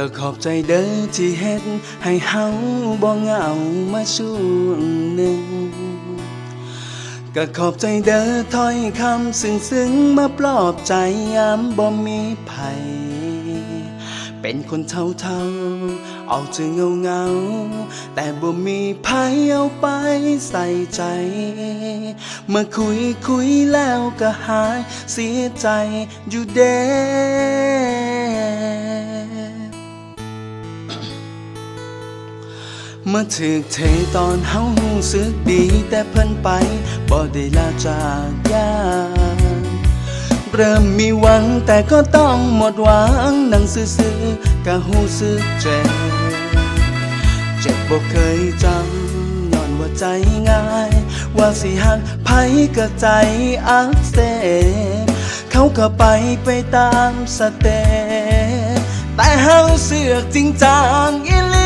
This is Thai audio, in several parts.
ก็ขอบใจเด้อที่เฮ็ดให้เฮาบ่เหงามาช่วงหนึ่ง ก็ขอบใจเด้อถ้อยคำซึ้งซึ้งมาปลอบใจยามบ่มีภัยเป็นคนเท่าเท่าๆออกจะเงาเงา แต่บ่มีภัยเอาไปใส่ใจเมื่อคุยคุยแล้วก็หายเสียใจอยู่เด้ เมื่อถึกเทตอนเฮาหูสึกดีแต่เพิ่นไปบ่ได้ลาจากยาเริ่มมีหวังแต่ก็ต้องหมดหวังนั่งซื่อๆก็หูสึกเจ็บ เจ็บบ่เคยจำย้อนว่าใจง่าย ว่าสิหักไผก็ใจอักเสบเขาก็ไปไปตามสเต็ปแต่เฮาเสือกจริงจังอีหลี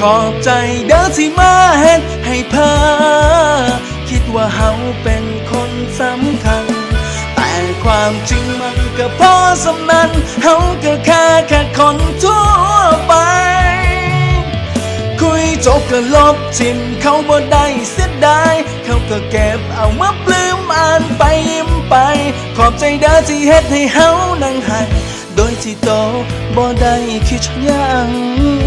ขอบใจเด้อที่มาเฮ็ดให้พอคิดว่าเฮาเป็นคนสำคัญ แต่ความจริงมันก็พอสำนันเฮาก็แค่แค่คนทั่วไป คุยจบก็ลบทิมเขาบ่ได้เสียดายเขาก็เก็บเอามาปลื้มอ่านไปยิ้มไป ขอบใจเด้อที่เฮ็ดให้เฮานั่งให้โดยที่โตบ่ได้คิดยัง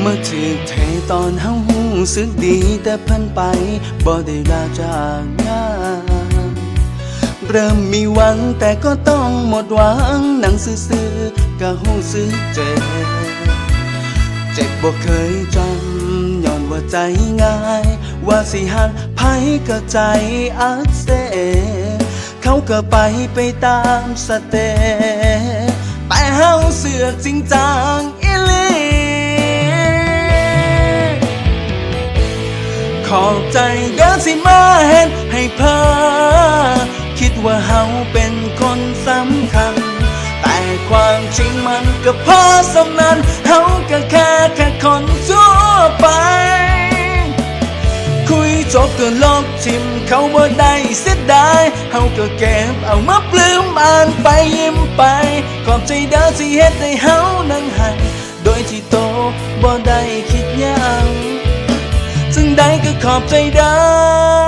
เมื่อถึกเทตอนเฮาหูสึกดีแต่พิ่นไปบ่ได้ลาจากงานเริ่มมีหวังแต่ก็ต้องหมดหวังหนังซื่อๆก็หูสึกเจ็บเจ็บบ่เคยจำย้อนว่าใจง่าย ว่าสิหักไผก็ใจอักเสบเขาก็ไปไปตามสเต็ปแต่เฮาเสือกจริงจัง ขอบใจเด้อที่มาเห็นให้เพอคิดว่าเฮาเป็นคนสำคัญ แต่ความจริงมันก็พอสำนันเฮาก็แค่แค่คนทั่วไป คุยจบก็ลบทิมเขาบ่ได้เสียดายเฮาก็เก็บเอามาปลื้มอ่านไปยิ้มไป ขอบใจเด้อที่เฮ็ดให้เฮานั่งให้โดยที่โตบ่ได้คิดยัง ขอบใจได้